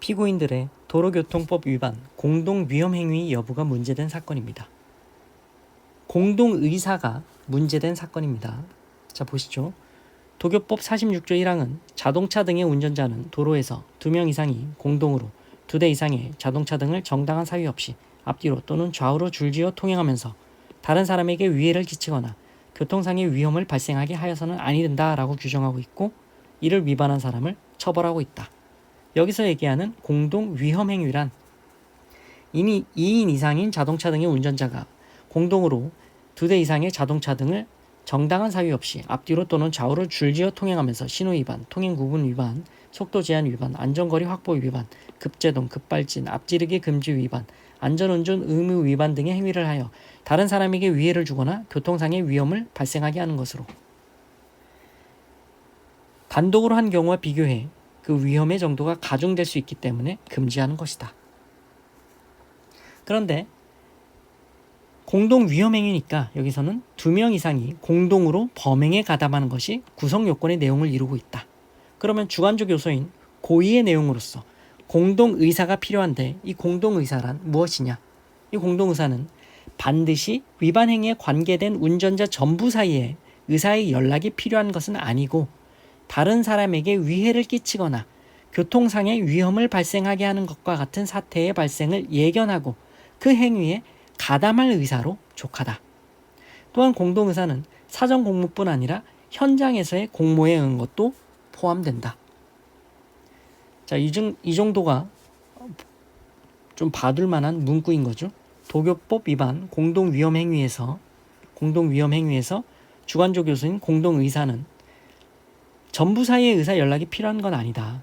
피고인들의 도로교통법 위반, 공동 위험 행위 여부가 문제된 사건입니다. 공동 의사가 문제된 사건입니다. 자, 보시죠. 도교법 46조 1항은 자동차 등의 운전자는 도로에서 두명 이상이 공동으로 두대 이상의 자동차 등을 정당한 사유 없이 앞뒤로 또는 좌우로 줄지어 통행하면서 다른 사람에게 위해를 끼치거나 교통상의 위험을 발생하게 하여서는 아니 된다라고 규정하고 있고 이를 위반한 사람을 처벌하고 있다. 여기서 얘기하는 공동 위험 행위란 이미 2인 이상인 자동차 등의 운전자가 공동으로 두 대 이상의 자동차 등을 정당한 사유 없이 앞뒤로 또는 좌우로 줄지어 통행하면서 신호 위반, 통행 구분 위반, 속도 제한 위반, 안전거리 확보 위반, 급제동, 급발진, 앞지르기 금지 위반, 안전운전 의무 위반 등의 행위를 하여 다른 사람에게 위해를 주거나 교통상의 위험을 발생하게 하는 것으로. 단독으로 한 경우와 비교해 그 위험의 정도가 가중될 수 있기 때문에 금지하는 것이다. 그런데 공동 위험 행위니까 여기서는 두 명 이상이 공동으로 범행에 가담하는 것이 구성 요건의 내용을 이루고 있다. 그러면 주관적 요소인 고의의 내용으로서 공동 의사가 필요한데 이 공동 의사란 무엇이냐? 이 공동 의사는 반드시 위반 행위에 관계된 운전자 전부 사이에 의사의 연락이 필요한 것은 아니고 다른 사람에게 위해를 끼치거나 교통상의 위험을 발생하게 하는 것과 같은 사태의 발생을 예견하고 그 행위에 가담할 의사로 족하다. 또한 공동의사는 사전 공무뿐 아니라 현장에서의 공모에 응 것도 포함된다. 자, 이, 정, 이 정도가 좀 봐둘 만한 문구인 거죠. 도교법 위반 공동위험행위에서 공동위험행위에서 주관적 요소인 공동의사는 전부 사이의 의사 연락이 필요한 건 아니다.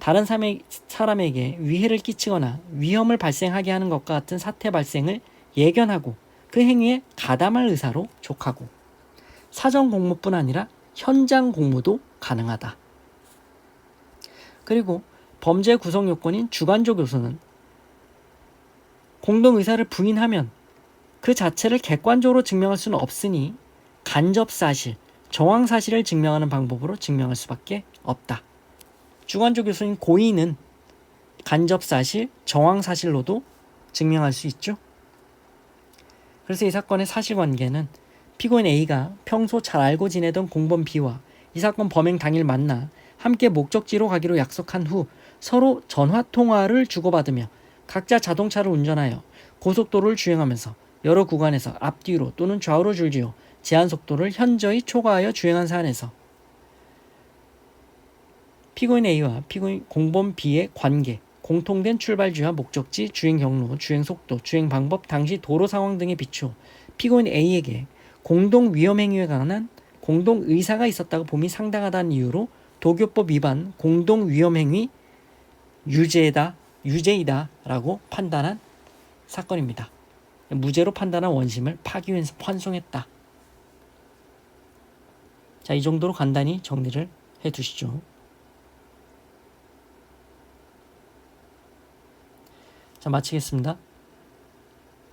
다른 사람에, 사람에게 위해를 끼치거나 위험을 발생하게 하는 것과 같은 사태 발생을 예견하고 그 행위에 가담할 의사로 족하고 사전 공모뿐 아니라 현장 공모도 가능하다. 그리고 범죄 구성 요건인 주관적 요소는 공동 의사를 부인하면 그 자체를 객관적으로 증명할 수는 없으니 간접 사실, 정황 사실을 증명하는 방법으로 증명할 수밖에 없다. 주관적 요소인 고의는 간접 사실, 정황 사실로도 증명할 수 있죠. 그래서 이 사건의 사실관계는 피고인 A가 평소 잘 알고 지내던 공범 B와 이 사건 범행 당일 만나 함께 목적지로 가기로 약속한 후 서로 전화 통화를 주고받으며 각자 자동차를 운전하여 고속도로를 주행하면서 여러 구간에서 앞뒤로 또는 좌우로 줄지어 제한 속도를 현저히 초과하여 주행한 사안에서 피고인 A와 피고인 공범 B의 관계, 공통된 출발지와 목적지, 주행 경로, 주행 속도, 주행 방법, 당시 도로 상황 등에 비추어 피고인 A에게 공동 위험 행위에 관한 공동 의사가 있었다고 봄이 상당하다는 이유로 도교법 위반 공동 위험 행위 유죄다 유죄이다라고 판단한 사건입니다. 무죄로 판단한 원심을 파기해서 환송했다. 자, 이 정도로 간단히 정리를 해 두시죠. 자, 마치겠습니다.